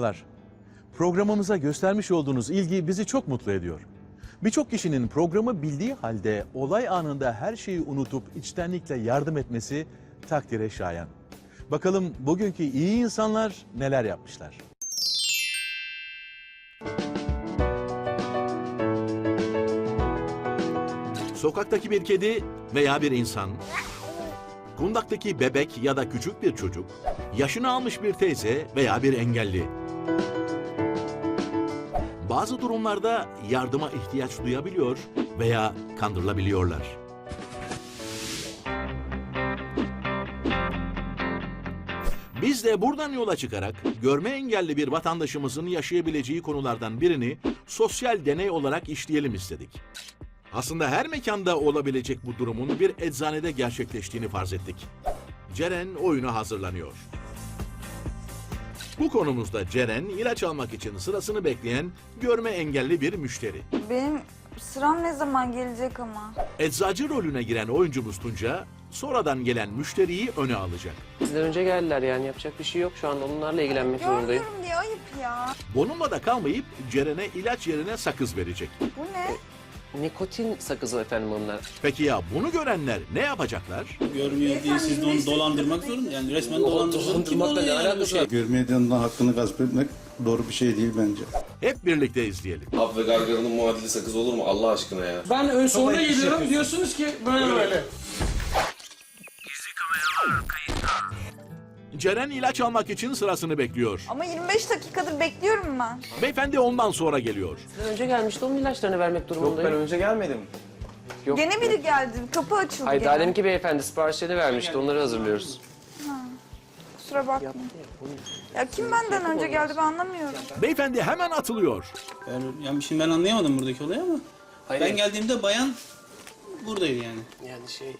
Merhabalar. Programımıza göstermiş olduğunuz ilgi bizi çok mutlu ediyor. Birçok kişinin programı bildiği halde olay anında her şeyi unutup içtenlikle yardım etmesi takdire şayan. Bakalım bugünkü iyi insanlar neler yapmışlar. Sokaktaki bir kedi veya bir insan, kundaktaki bebek ya da küçük bir çocuk, yaşını almış bir teyze veya bir engelli. Bazı durumlarda yardıma ihtiyaç duyabiliyor veya kandırılabiliyorlar. Biz de buradan yola çıkarak görme engelli bir vatandaşımızın yaşayabileceği konulardan birini sosyal deney olarak işleyelim istedik. Aslında her mekanda olabilecek bu durumun bir eczanede gerçekleştiğini farz ettik. Ceren oyuna hazırlanıyor. Bu konumuzda Ceren ilaç almak için sırasını bekleyen görme engelli bir müşteri. Benim sıram ne zaman gelecek ama? Eczacı rolüne giren oyuncumuz Tunca sonradan gelen müşteriyi öne alacak. Bizden önce geldiler yani yapacak bir şey yok şu anda onlarla ilgilenmek zorundayım. Görmüyorum diye ayıp ya. Bununla da kalmayıp Ceren'e ilaç yerine sakız verecek. Bu ne? Nikotin sakızı efendim onlar. Peki ya bunu görenler ne yapacaklar? Görmüyor diye siz de onu dolandırmak zorunda. Yani resmen dolandırıcılık kim Dolandırmakla oluyor ne yani bu alakası şey? var? Görmeyenlerin hakkını gasp etmek doğru bir şey değil bence. Hep birlikte izleyelim. Hap ve gargaranın muadili sakız olur mu Allah aşkına ya? Ben ön sonra geliyorum diyorsunuz ki böyle böyle. Ceren ilaç almak için sırasını bekliyor. Ama 25 dakikadır bekliyorum ben. Beyefendi ondan sonra geliyor. Önce gelmişti onun ilaçlarını vermek durumundayım. önce gelmedim. Yok. Gene biri geldi. Kapı açıldı Hayır gene. daha deminki beyefendi siparişlerini vermişti onları hazırlıyoruz. Kusura bakma. Ya kim benden önce geldi ben anlamıyorum. Beyefendi hemen atılıyor. Yani, yani şimdi ben anlayamadım buradaki olayı ama Hayır. ben geldiğimde bayan buradaydı yani. Yani şey...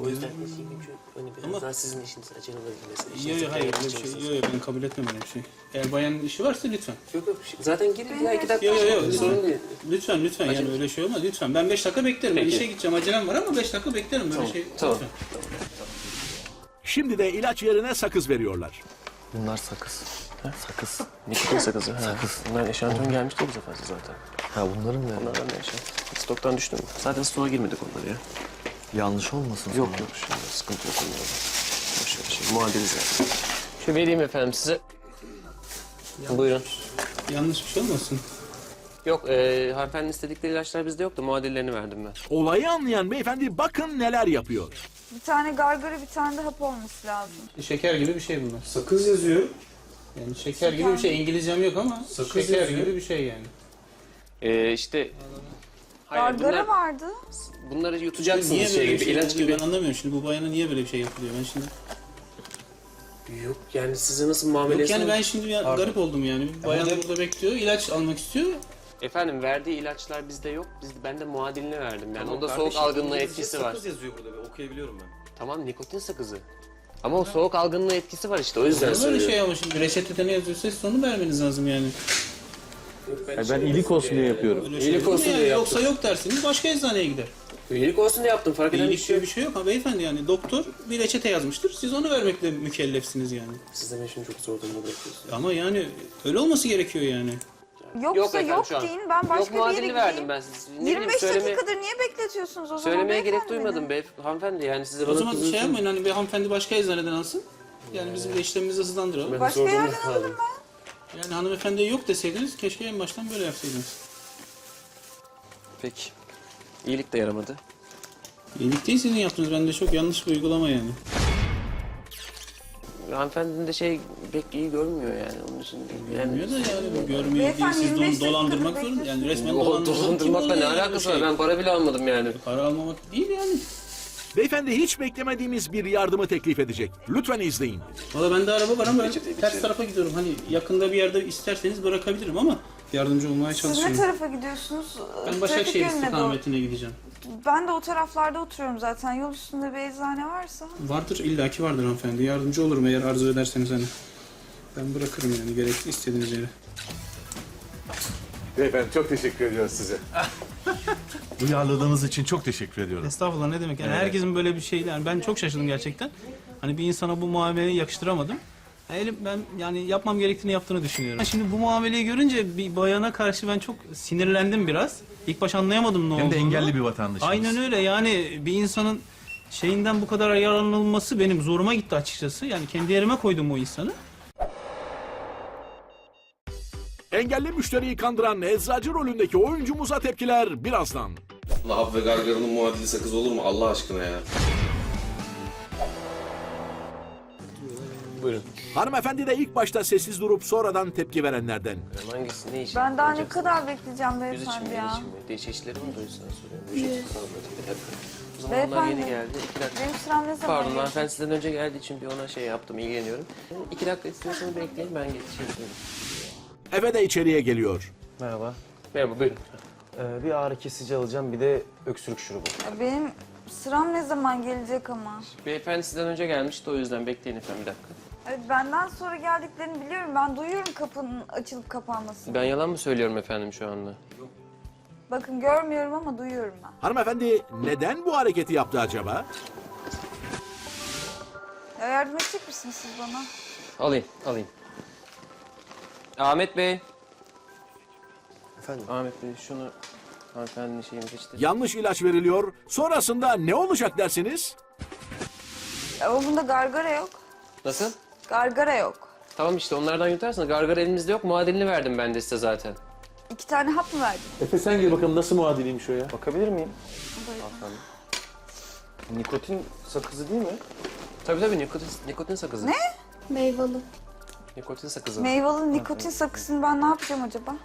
o yüzden çünkü hani biraz daha sizin işiniz acele olabilir. Yok yok hayır öyle bir şey. Yok yok ben kabul etmem öyle bir şey. Eğer bayanın işi varsa lütfen. Yok yok zaten girin ya iki dakika. Yok yok yok Sorun değil. lütfen. Lütfen lütfen yani öyle şey olmaz lütfen. Ben 5 dakika beklerim. Ben Peki. işe gideceğim acelem var ama 5 dakika beklerim böyle şey. tamam. Lütfen. Şimdi de ilaç yerine sakız veriyorlar. Bunlar sakız. Ha, sakız. Nikotin sakızı. Sakız. Bunlar eşantiyon gelmişti bu sefer zaten. Ha bunların ne? Onlardan ne eşan? Stoktan düştü mü? Zaten stoğa girmedik onları ya. Yanlış olmasın Yok yok şimdi sıkıntı yok onlarda. Boş ver şey. Muadili zaten. Şu vereyim efendim size. Buyurun. Yanlış bir şey olmasın. Yok e, hanımefendinin istedikleri ilaçlar bizde yoktu. Muadillerini verdim ben. Olayı anlayan beyefendi bakın neler yapıyor. Bir tane gargara bir tane de hap olması lazım. Şeker gibi bir şey bunlar. Sakız yazıyor. Yani şeker gibi bir şey. İngilizcem yok ama Sakız şeker yazıyor. gibi bir şey yani. E, işte... Hayır, Gargara bunlar, vardı. bunları yutacaksınız Niye şey böyle bir gibi, şey ilaç yapılıyor? gibi. Ben anlamıyorum şimdi bu bayana niye böyle bir şey yapılıyor ben şimdi. Yok yani size nasıl Yok muamelesi... yani ben şimdi ya, garip oldum yani. Bir bayan burada bekliyor, ilaç almak istiyor. Efendim verdiği ilaçlar bizde yok. Biz, ben de muadilini verdim. Yani onda soğuk algınlığı etkisi var. Sakız yazıyor burada ben okuyabiliyorum ben. Tamam nikotin sakızı. Ama o soğuk algınlığı etkisi var işte o yüzden Böyle söylüyorum. şey ama şimdi reçetede ne yazıyorsa siz onu vermeniz lazım yani. Ben iyilik olsun diye yapıyorum. Öyle İyilik mu olsun yani? diye Yoksa yok dersiniz başka eczaneye gider. Üyelik olsun diye yaptım fark eden bir İyilik şey diye yok. bir şey yok ha beyefendi yani doktor bir reçete yazmıştır. Siz onu vermekle mükellefsiniz yani. Siz de beni şimdi çok zor durumda bırakıyorsunuz. Ama yani öyle olması gerekiyor yani. Yoksa yok, efendim şu an. deyin ben başka yok, bir yere muadilini gideyim. verdim ben size. Ne bileyim, 25 söyleme- dakikadır niye bekletiyorsunuz o zaman? Söylemeye gerek beyefendi duymadım beni? bey hanımefendi yani size O bana zaman şey kızıyorsunuz. yapmayın hani bir hanımefendi başka eczaneden alsın. Yani bizim de işlemimizi hızlandıralım. Başka yerden kaldım. alırım ben. Yani hanımefendiye yok deseydiniz keşke en baştan böyle yapsaydınız. Peki. İyilik de yaramadı. İyilik değil sizin yaptığınız bence çok yanlış bir uygulama yani. Hanımefendinin de şey pek iyi görmüyor yani onun için. Görmüyor da yani bu görmüyor diye Beyefendi, siz de 25 onu dakikadır dolandırmak zorunda. Yani resmen o dolandırmak dolandırmakla ne alakası var? şey? Ben para bile almadım yani. Para almamak değil yani. Beyefendi hiç beklemediğimiz bir yardımı teklif edecek. Lütfen izleyin. Valla bende araba var ama ben ters tarafa gidiyorum. Hani yakında bir yerde isterseniz bırakabilirim ama yardımcı olmaya Siz ne çalışıyorum. tarafa gidiyorsunuz? Ben Başakşehir yönüne doğru. istikametine gideceğim. Ben de o taraflarda oturuyorum zaten. Yol üstünde bir eczane varsa. Vardır illaki vardır hanımefendi. Yardımcı olurum eğer arzu ederseniz hani. Ben bırakırım yani gerekli istediğiniz yere. Beyefendi çok teşekkür ediyoruz size. Duyarlılığınız için çok teşekkür ediyorum. Estağfurullah ne demek yani herkesin böyle bir şey yani ben çok şaşırdım gerçekten. Hani bir insana bu muameleyi yakıştıramadım. Elim ben yani yapmam gerektiğini yaptığını düşünüyorum. Şimdi bu muameleyi görünce bir bayana karşı ben çok sinirlendim biraz. İlk baş anlayamadım ne Hem de olduğunu. engelli bir vatandaşımız. Aynen öyle yani bir insanın şeyinden bu kadar yararlanılması benim zoruma gitti açıkçası. Yani kendi yerime koydum o insanı. Engelli müşteriyi kandıran eczacı rolündeki oyuncumuza tepkiler birazdan. Lahap ve gargaranın muadili sakız olur mu Allah aşkına ya? Buyurun. Hanımefendi de ilk başta sessiz durup sonradan tepki verenlerden. Hangisi ne için? Ben daha ne kadar bekleyeceğim Yüz için mi, beyefendi el ya? için mi? Diye çeşitleri mi sana soruyorum. Yüz için kalmadı. Bir dakika. O zaman onlar Beyefendi. yeni geldi. İki dakika. Benim sıram ne zaman Pardon gelecek? hanımefendi sizden önce geldiği için bir ona şey yaptım, ilgileniyorum. İki dakika istiyorsanız bekleyin ben geçeyim. Eve de içeriye geliyor. Merhaba. Merhaba buyurun. Ee, bir ağrı kesici alacağım bir de öksürük şurubu. Ya Benim sıram ne zaman gelecek ama? Beyefendi sizden önce gelmişti o yüzden bekleyin efendim bir dakika. Evet, benden sonra geldiklerini biliyorum. Ben duyuyorum kapının açılıp kapanmasını. Ben yalan mı söylüyorum efendim şu anda? Bakın görmüyorum ama duyuyorum ben. Hanımefendi neden bu hareketi yaptı acaba? Ya yardım edecek misiniz siz bana? Alayım, alayım. Ahmet Bey. Efendim? Ahmet Bey şunu hanımefendinin şeyini seçti. Yanlış ilaç veriliyor. Sonrasında ne olacak dersiniz? O bunda gargara yok. Nasıl? Gargara yok. Tamam işte onlardan yutarsınız. Gargara elimizde yok. Muadilini verdim ben de size zaten. İki tane hap mı verdin? Efe sen gel bakalım nasıl muadiliymiş o ya? Bakabilir miyim? Nikotin sakızı değil mi? Tabii tabii nikotin, nikotin sakızı. Ne? Meyveli. Nikotin sakızı. Meyveli nikotin sakısını ben ne yapacağım acaba?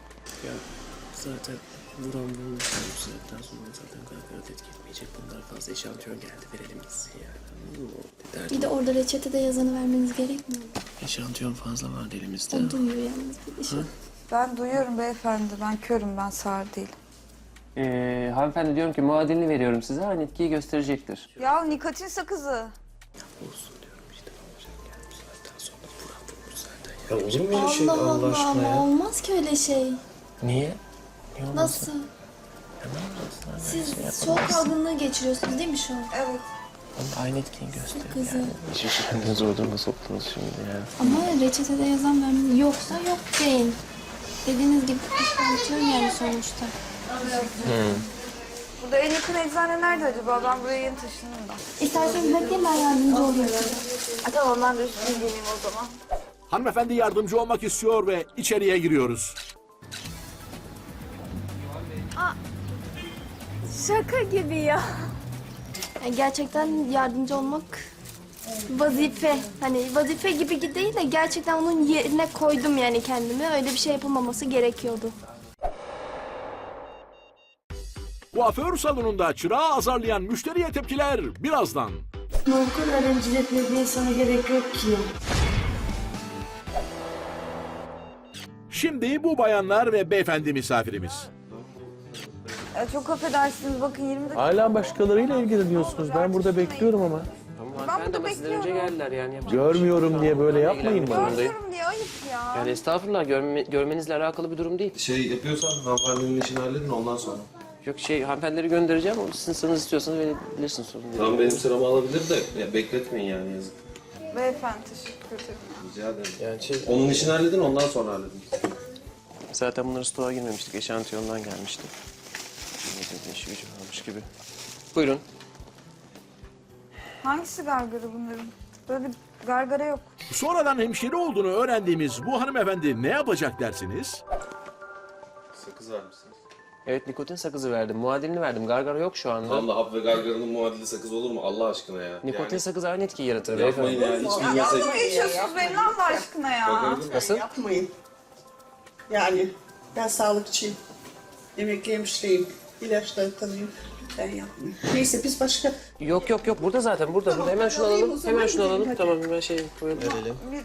Zaten buram bulmuş bu saatten sonra zaten gargara tetki etmeyecek. Bunlar fazla eşantiyon geldi. Verelim gitsin yani. Bir de orada reçetede yazanı vermeniz gerekmiyor mu? Eşantiyon fazla vardı elimizde. O duyuyor yalnız bir şey. Ben duyuyorum beyefendi. Ben körüm. Ben sağır değilim. Ee, hanımefendi diyorum ki muadilini veriyorum size. Aynı etkiyi gösterecektir. Ya nikotin sakızı. Ya olur mu öyle şey Allah Allah ama olmaz ki öyle şey. Niye? Nasıl? Siz soğuk algınlığı geçiriyorsunuz değil mi şu an? Evet. Aynı etkiyi gösteriyor. Kızı. Hiç hiç kendini zor duruma soktunuz şimdi ya. Ama reçetede yazan vermeniz yoksa yok deyin. Dediğiniz gibi işaretliyorum yani sonuçta. Burada en yakın eczane nerede acaba? Ben buraya yeni taşındım da. İsterseniz bekleyin ben yardımcı olayım. Ha, tamam ben de üstüne geleyim o zaman. Hanımefendi yardımcı olmak istiyor ve içeriye giriyoruz. Şaka gibi ya. Yani gerçekten yardımcı olmak vazife. Hani vazife gibi değil de gerçekten onun yerine koydum yani kendimi. Öyle bir şey yapılmaması gerekiyordu. Kuaför salonunda çırağı azarlayan müşteriye tepkiler birazdan. Bu kadar rencide etmeye sana gerek yok ki. Şimdi bu bayanlar ve beyefendi misafirimiz. Ya çok affedersiniz. Bakın 20 dakika. Hala başkalarıyla ilgileniyorsunuz. Ben burada bekliyorum ama. Tamam hanımefendi ama sizden önce bekliyorum. geldiler yani. yapacak Görmüyorum diye böyle yapmayın bana. Görmüyorum diye ayıp ya. Yani estağfurullah görme, görmenizle alakalı bir durum değil. Şey yapıyorsan hanımefendinin işini halledin ondan sonra. Yok şey hanımefendileri göndereceğim. O sizin sıranız istiyorsanız verebilirsiniz sorun değil. Tamam benim sıramı alabilir de ya bekletmeyin yani yazık. Beyefendi teşekkür ederim. Rica ederim. Yani şey, Onun işini halledin ondan sonra halledin. zaten bunları stoğa girmemiştik. Eşantiyondan gelmişti. İşi gücü varmış gibi. Buyurun. Hangisi gargara bunların? Böyle bir gargara yok. Sonradan hemşire olduğunu öğrendiğimiz bu hanımefendi ne yapacak dersiniz? Sakız vermişsiniz. Evet nikotin sakızı verdim. Muadilini verdim. Gargara yok şu anda. Tamam lahap ve gargaranın muadili sakız olur mu Allah aşkına ya? Nikotin sakızı aynı etkiyi yaratır. Yapmayın ya hiç Ya bilmesek. dalga mı geçiyorsunuz benimle Allah aşkına ya? Nasıl? Yapmayın. Yani ben sağlıkçıyım. Emekli hemşireyim. İlaçları tanıyım. Lütfen yapmayın. Neyse biz başka... Yok yok yok. Burada zaten. Burada. burada. Hemen şunu alayım o alalım. zaman, Hemen şunu gidelim alalım. hadi. Tamam hemen şey koyalım. Bir,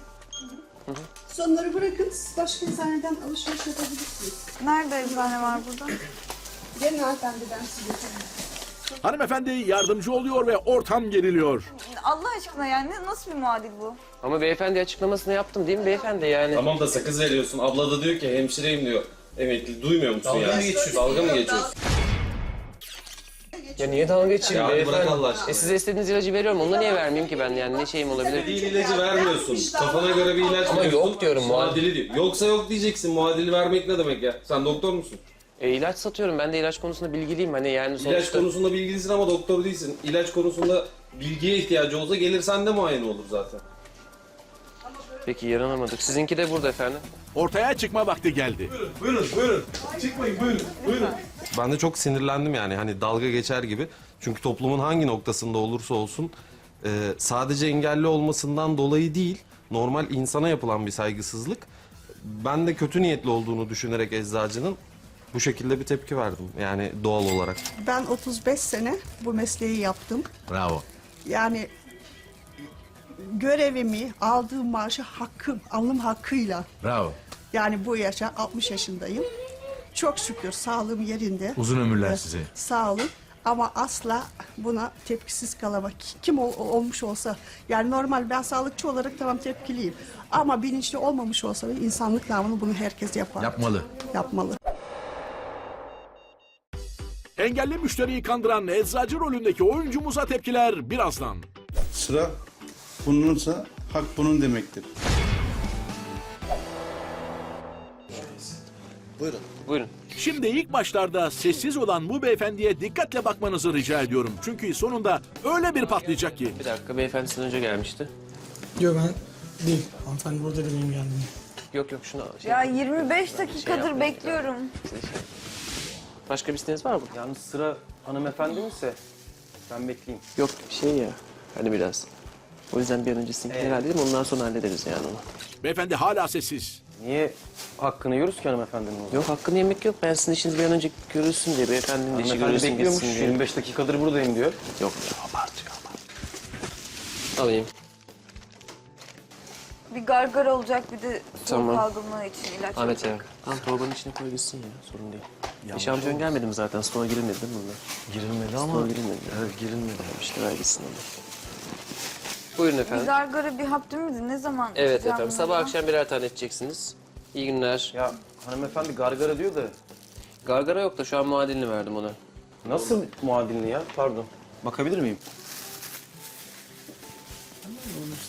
Sonları bırakın. Siz başka eczaneden alışveriş yapabilirsiniz. nerede eczane var burada? Gelin hanımefendi ben size Hanımefendi yardımcı oluyor ve ortam geriliyor. Allah aşkına yani ne- nasıl bir muadil bu? Ama beyefendi açıklamasını yaptım değil mi beyefendi yani? Tamam da sakız veriyorsun. Abla da diyor ki hemşireyim diyor. Emekli duymuyor musun Dalga yani? mı geçiyorsun? Dalga mı geçiyorsun? Ya niye dalga geçeyim Ya hadi beyefendi? bırak Allah aşkına. E size istediğiniz ilacı veriyorum. Onu da niye vermeyeyim ki ben yani? Ne şeyim olabilir? Değil ilacı vermiyorsun. Kafana göre bir ilaç Ama veriyorsun. yok diyorum, muadil. Muadili diyor. Yoksa yok diyeceksin. Muadili vermek ne demek ya? Sen doktor musun? E ilaç satıyorum. Ben de ilaç konusunda bilgiliyim. Hani yani sonuçta... İlaç konusunda bilgilisin ama doktor değilsin. İlaç konusunda bilgiye ihtiyacı olsa gelir sende muayene olur zaten. Peki yaranamadık. Sizinki de burada efendim. Ortaya çıkma vakti geldi. Ben de çok sinirlendim yani hani dalga geçer gibi. Çünkü toplumun hangi noktasında olursa olsun e, sadece engelli olmasından dolayı değil normal insana yapılan bir saygısızlık. Ben de kötü niyetli olduğunu düşünerek eczacının bu şekilde bir tepki verdim yani doğal olarak. Ben 35 sene bu mesleği yaptım. Bravo. Yani görevimi, aldığım maaşı hakkım, alım hakkıyla. Bravo. Yani bu yaşa 60 yaşındayım. Çok şükür sağlığım yerinde. Uzun ömürler Evet, size. Sağ olun. Ama asla buna tepkisiz kalamak. Kim ol- olmuş olsa. Yani normal ben sağlıkçı olarak tamam tepkiliyim. Ama bilinçli olmamış olsa da insanlık namını bunu herkes yapar. Yapmalı. Yapmalı. Engelli müşteriyi kandıran eczacı rolündeki oyuncumuza tepkiler birazdan. Sıra bununsa hak bunun demektir. Buyurun. Şimdi ilk başlarda sessiz olan bu beyefendiye dikkatle bakmanızı rica ediyorum. Çünkü sonunda öyle bir patlayacak ki. Bir dakika beyefendi sizden önce gelmişti. Yok ben değil. Hanımefendi burada da benim geldim. Yok yok şunu al. Şey, Ya 25 dakikadır bekliyorum. Başka bir isteğiniz var mı? Yalnız sıra hanımefendi ise ben bekleyeyim. Yok şey ya. Hani biraz. O yüzden bir an önce sizinkini halledelim ondan sonra hallederiz yani onu. Beyefendi hala sessiz. Niye hakkını yiyoruz ki hanımefendinin o zaman? Yok hakkını yemek yok. Ben sizin işiniz bir an önce görülsün diye. Beyefendinin de işi Hanımefendi görülsün bekliyormuş. gitsin diye. 25 dakikadır buradayım diyor. Yok ya abartıyor abartıyor. Alayım. Bir gargara olacak bir de Tamam. soğuk algınlığı için ilaç Ahmet ya. olacak. Tamam torbanın içine koy gitsin ya. Sorun değil. Eşantiyon gelmedi mi zaten? Stoğa girilmedi değil mi bunlar? Girilmedi Stoğa girilmedi. Evet girilmedi. Tamam işte ver gitsin onu. Buyurun efendim. gargara bir hap değil miydi? Ne zaman Evet içeceğim efendim. Sabah bunları? akşam birer tane içeceksiniz. İyi günler. Ya hanımefendi gargara diyor da Gargara yok da şu an muadilini verdim ona. nasıl muadilini ya? Pardon. Bakabilir miyim?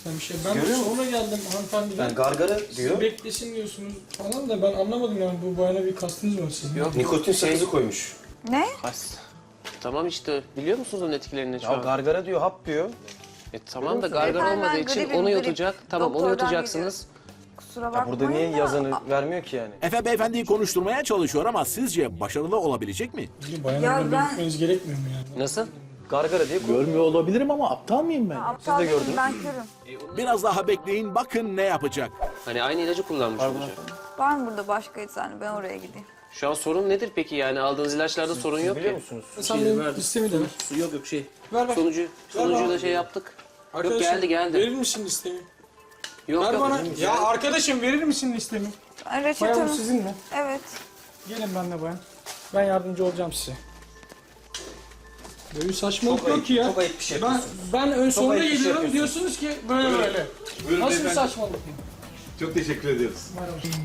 Bir şey. Ben de sonra geldim hanımefendiden. Ben gargara diyor. Siz beklesin diyorsunuz falan da ben anlamadım yani bu bayana bir kastınız var sizin. Yok Nikotin sakızı koymuş. Ne? As. Tamam işte biliyor musunuz onun etkilerini şu Ya an? gargara diyor, hap diyor. E, tamam da gargara olmadığı için gribim, onu grip. yutacak. Tamam onu Doktordan yutacaksınız. Kusura Ya bakmayın burada niye da- yazanı vermiyor ki yani? Efe beyefendiyi konuşturmaya çalışıyor ama sizce başarılı olabilecek mi? Ya böyle ben- gitmeniz gerekmiyor mu yani? Nasıl? Gargara diye koymuş. Görmüyor olabilirim ama aptal mıyım ben? Aptal değilim, ben körüm. Biraz daha bekleyin bakın ne yapacak. Hani aynı ilacı kullanmış olacak. Var mı burada başka eczane? Ben oraya gideyim. Şu an sorun nedir peki yani aldığınız ilaçlarda sorun yok Biliyor ki. musunuz? Sen benim listemi de ver. Yok yok şey. Ver ver. Sonucu, sonucu da şey yaptık. Arkadaşım, geldi, geldi. Verir misin listemi? Yok Ver yok. bana. Ya arkadaşım verir misin listemi? Ay, Bayan Reçetemi. bu sizin mi? Evet. Gelin benimle bayan. Ben yardımcı olacağım size. Böyle bir saçmalık Çok yok ayıp- ki ya. çok ayıp bir şey Ben, yapıyorsun. ben ön sonra ayıp bir şey geliyorum diyorsunuz ki böyle böyle. Nasıl bir saçmalık bu? Çok teşekkür ediyoruz.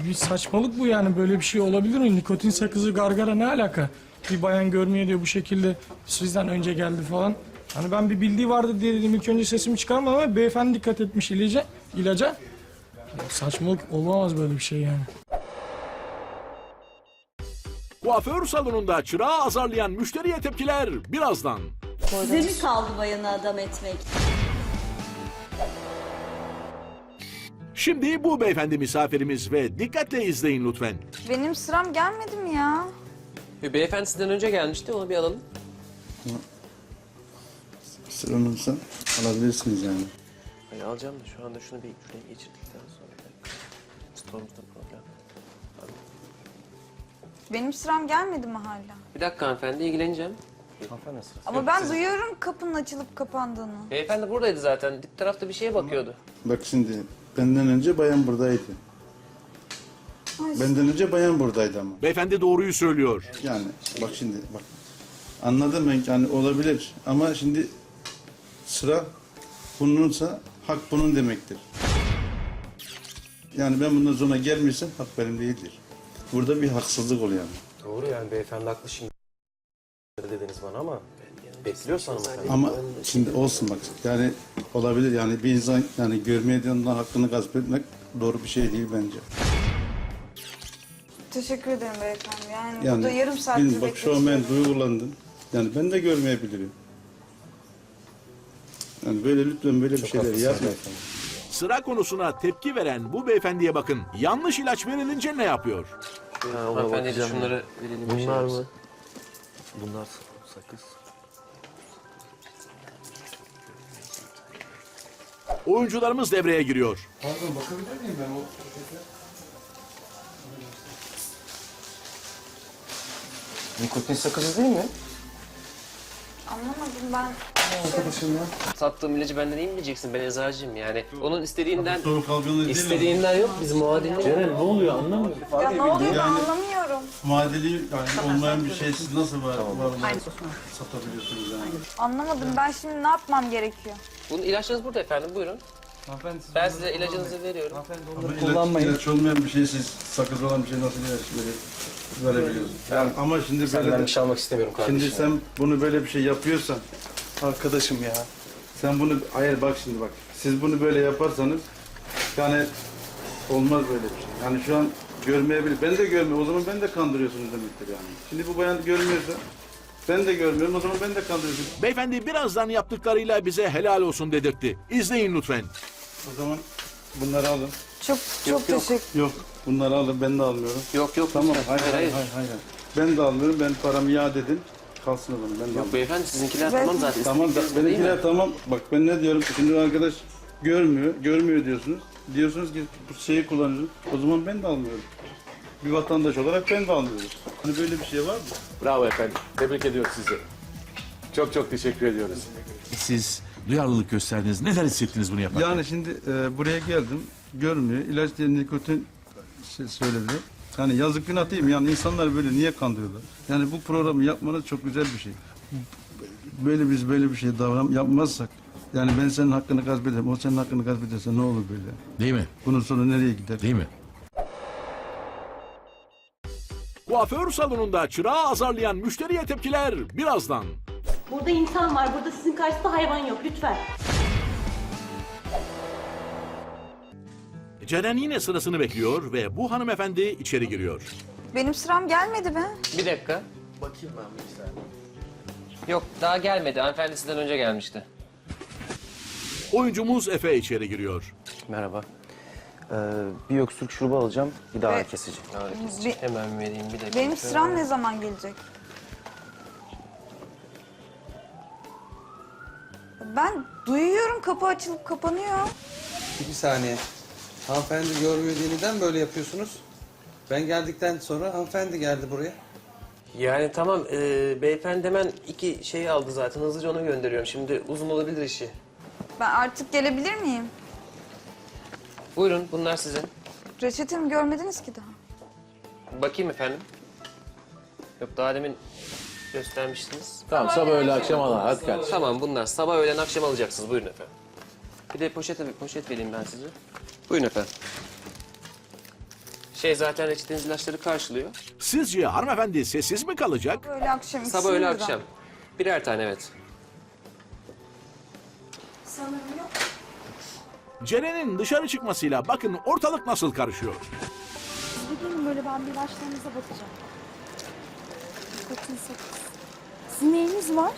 Bir saçmalık bu yani böyle bir şey olabilir mi? Nikotin sakızı gargara ne alaka? Bir bayan görmeye diyor bu şekilde sizden önce geldi falan. Hani ben bir bildiği vardı diye dedim ilk önce sesimi çıkarmadım ama beyefendi dikkat etmiş ilaca. ilaca. Ya saçmalık olamaz böyle bir şey yani. Kuaför salonunda çırağı azarlayan müşteriye tepkiler birazdan. Size mi kaldı bayanı adam etmek? Şimdi bu beyefendi misafirimiz ve dikkatle izleyin lütfen. Benim sıram gelmedi mi ya? Bir beyefendi sizden önce gelmişti onu bir alalım. Sıranınsa alabilirsiniz yani. Hayır alacağım da şu anda şunu bir şuraya geçirdikten sonra. bir dakika. Stoğumuzda problem. Benim sıram gelmedi mi hala? Bir dakika hanımefendi ilgileneceğim. Hanımefendi sırası. Ama ben duyuyorum kapının açılıp kapandığını. Beyefendi buradaydı zaten. Dip tarafta bir şeye bakıyordu. Bak şimdi benden önce bayan buradaydı. Benden önce bayan buradaydı ama. Beyefendi doğruyu söylüyor. Yani bak şimdi bak. Anladım ben yani olabilir ama şimdi sıra bununsa hak bunun demektir. Yani ben bundan sonra gelmiyorsam hak benim değildir. Burada bir haksızlık oluyor. yani. Doğru yani beyefendi haklı şimdi dediniz bana ama Bekliyoruz hanımefendi. Ama şimdi olsun bak yani olabilir yani bir insan yani görmediğinden hakkını gasp etmek doğru bir şey değil bence. Teşekkür ederim beyefendi. Yani, Yani burada yarım saattir bilmiyorum, bak şu an ben duygulandım. Yani ben de görmeyebilirim. Yani böyle lütfen böyle bir şeyler yapmayın. Sıra konusuna tepki veren bu beyefendiye bakın. Yanlış ilaç verilince ne yapıyor? Ha, hanımefendiye de şunları verelim. bir şey Bunlar yapsın. mı? Bunlar sakız. Oyuncularımız devreye giriyor. Pardon bakabilir miyim ben o Nikotin sakızı değil mi? Anlamadım ben. Sattığım ilacı benden iyi mi bileceksin? Ben eczacıyım yani. Onun istediğinden... soru kalbiniz değil istediğinden yok. Biz muadillik... Ceren ne oluyor anlamıyorum. Ya ne oluyor ben Yani- anlamıyorum. Madeli yani olmayan bir şey siz nasıl var, var satabiliyorsunuz yani? Anlamadım ben şimdi ne yapmam gerekiyor? Bunun ilaçlarınız burada efendim buyurun. Ben size ilacınızı veriyorum. Ama ilaç, ilaç olmayan bir şey siz sakız olan bir şey nasıl ilaç vere, verebiliyorsunuz? Yani ama şimdi böyle Senden de- bir şey almak istemiyorum kardeşim. Şimdi sen bunu böyle bir şey yapıyorsan Arkadaşım ya. sen bunu hayır bak şimdi bak siz bunu böyle yaparsanız yani olmaz böyle bir şey. Yani şu an görmeyebilir. Ben de görmüyorum. O zaman ben de kandırıyorsunuz demektir yani. Şimdi bu bayan görmüyorsa ben de görmüyorum. O zaman ben de kandırıyorsunuz. Beyefendi birazdan yaptıklarıyla bize helal olsun dedirtti. İzleyin lütfen. O zaman bunları alın. Çok çok teşekkür Yok bunları alın ben de almıyorum. Yok yok. Tamam lütfen. hayır hayır hayır. hayır. Ben de almıyorum. Ben paramı iade edin. Kalsın o zaman. Ben de Yok almıyorum. beyefendi sizinkiler Ben- tamam zaten. Tamam da İstedikleriniz bu değil mi? benimkiler tamam. Bak ben ne diyorum? Şimdi arkadaş görmüyor, görmüyor diyorsunuz. Diyorsunuz ki bu şeyi kullanıyorum. O zaman ben de almıyorum. Bir vatandaş olarak ben de almıyorum. Hani böyle bir şey var mı? Bravo efendim. Tebrik ediyoruz sizi. Çok çok teşekkür ediyoruz. Siz duyarlılık gösterdiniz. Neler hissettiniz bunu yaparken? Yani şimdi e, buraya geldim. Görmüyor. İlaç diye nikotin şey söyledi. Yani yazık günah değil mi? Yani insanlar böyle niye kandırıyorlar? Yani bu programı yapmanız çok güzel bir şey. Böyle biz böyle bir şey davran yapmazsak yani ben senin hakkını gasp ederim, o senin hakkını gasp ederse ne olur böyle? Değil mi? Bunun sonu nereye gider? Değil mi? Kuaför salonunda çırağı azarlayan müşteriye tepkiler birazdan. Burada insan var. Burada sizin karşısında hayvan yok. Lütfen. Ceren yine sırasını bekliyor ve bu hanımefendi içeri giriyor. Benim sıram gelmedi mi? Bir dakika. Bakayım ben bir saniye. Yok daha gelmedi. Hanımefendi sizden önce gelmişti. Oyuncumuz Efe içeri giriyor. Merhaba. Ee, bir öksürük şurubu alacağım. Bir daha ağrı Evet. kesici. Ağrı kesici. Be- Hemen vereyim bir dakika. Benim sıram ne zaman gelecek? Ben duyuyorum kapı açılıp kapanıyor. Bir saniye. Hanımefendi görmüyor diye neden böyle yapıyorsunuz? Ben geldikten sonra hanımefendi geldi buraya. Yani tamam e, beyefendi hemen iki şey aldı zaten. Hızlıca onu gönderiyorum. Şimdi uzun olabilir işi. Ben artık gelebilir miyim? Buyurun bunlar sizin. Reçetemi görmediniz ki daha. Bakayım efendim. Yok daha demin göstermiştiniz. Tamam sabah öğle akşam ana hadi kardeşim. Tamam bunlar sabah öğlen akşam alacaksınız. Buyurun efendim. Bir de poşet, poşet vereyim ben size. Buyurun efendim. Şey zaten reçeteniz ilaçları karşılıyor. Sizce hanımefendi sessiz mi kalacak? Böyle akşam Sabah öğle birden. akşam. Birer tane evet. Sanırım yok. Ceren'in dışarı çıkmasıyla bakın ortalık nasıl karışıyor. Gelin böyle ben bir ilaçlarınıza bakacağım. Nikotin sakız. Sizin neyiniz var?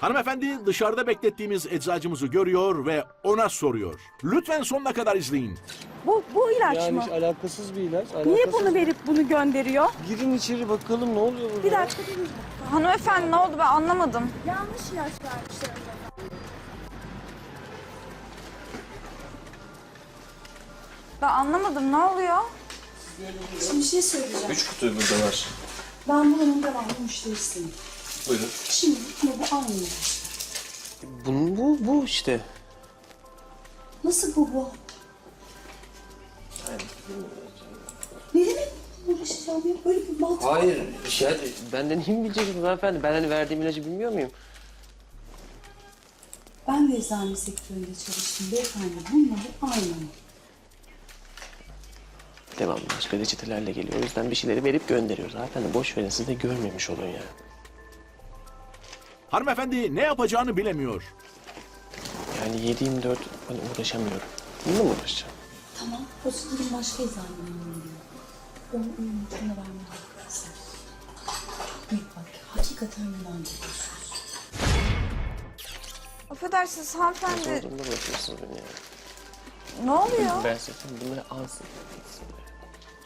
Hanımefendi dışarıda beklettiğimiz eczacımızı görüyor ve ona soruyor. Lütfen sonuna kadar izleyin. Bu, bu ilaç Yani mı? hiç alakasız bir ilaç. Niye alakasız- bunu verip bunu gönderiyor? Girin içeri bakalım ne oluyor burada. Bir dakika durun. Hanımefendi ne oldu ben anlamadım. Yanlış ilaç vermişler. Ben anlamadım ne oluyor? Şimdi bir şey söyleyeceğim. Üç kutu burada var. Ben buranın devamlı müşterisiyim. Buyurun. Şimdi ama bu aynı. Bu, bu, bu işte. Nasıl bu bu? Ne demek uğraşacağım ya? Böyle bir mantık var. Hayır, şey, benden mi bileceksiniz hanımefendi? Ben hani verdiğim ilacı bilmiyor muyum? Ben de eczane sektöründe çalıştım beyefendi. Bununla bu aynı. Devamlı başka reçetelerle geliyor. O yüzden bir şeyleri verip gönderiyoruz. Hanımefendi boş verin siz de görmemiş olun ya. Hanımefendi ne yapacağını bilemiyor. Yani 7-24 hani uğraşamıyorum. Bununla mı uğraşacağım? Tamam. Sizin başka eczanelerin diyor. Onun ucunu vermem lazım. Büyük bak. Hakikaten bundan gidiyorsunuz. Affedersiniz hanımefendi. Zorunda bırakıyorsunuz beni yani. Ne oluyor? Ben zaten bunları alsın.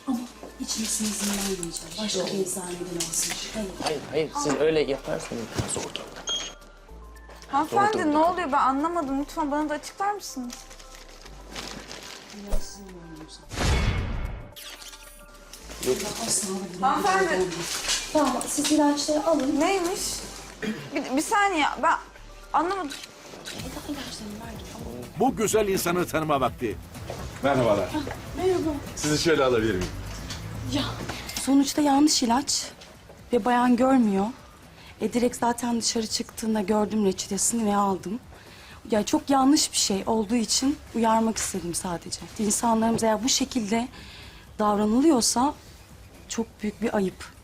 Ama içmesine izin vermeyeceğim. Başka bir eczaneden alsın. Hayır. Hayır hayır siz öyle yaparsanız ben zor durumda kalırım. Hanımefendi ne oluyor ben anlamadım. Lütfen bana da açıklar mısınız? Biraz. Asla bunu Hanımefendi. Tamam siz ilaçları alın. Neymiş? Bir, bir saniye ben anlamadım. Eda ilaçlarını verdim. Bu güzel insanı tanıma vakti. Merhabalar. Merhaba. Sizi şöyle alabilir miyim? Ya sonuçta yanlış ilaç ve bayan görmüyor. E direkt zaten dışarı çıktığında gördüm reçetesini ve aldım. Ya çok yanlış bir şey olduğu için uyarmak istedim sadece. İnsanlarımız eğer bu şekilde davranılıyorsa çok büyük bir ayıp.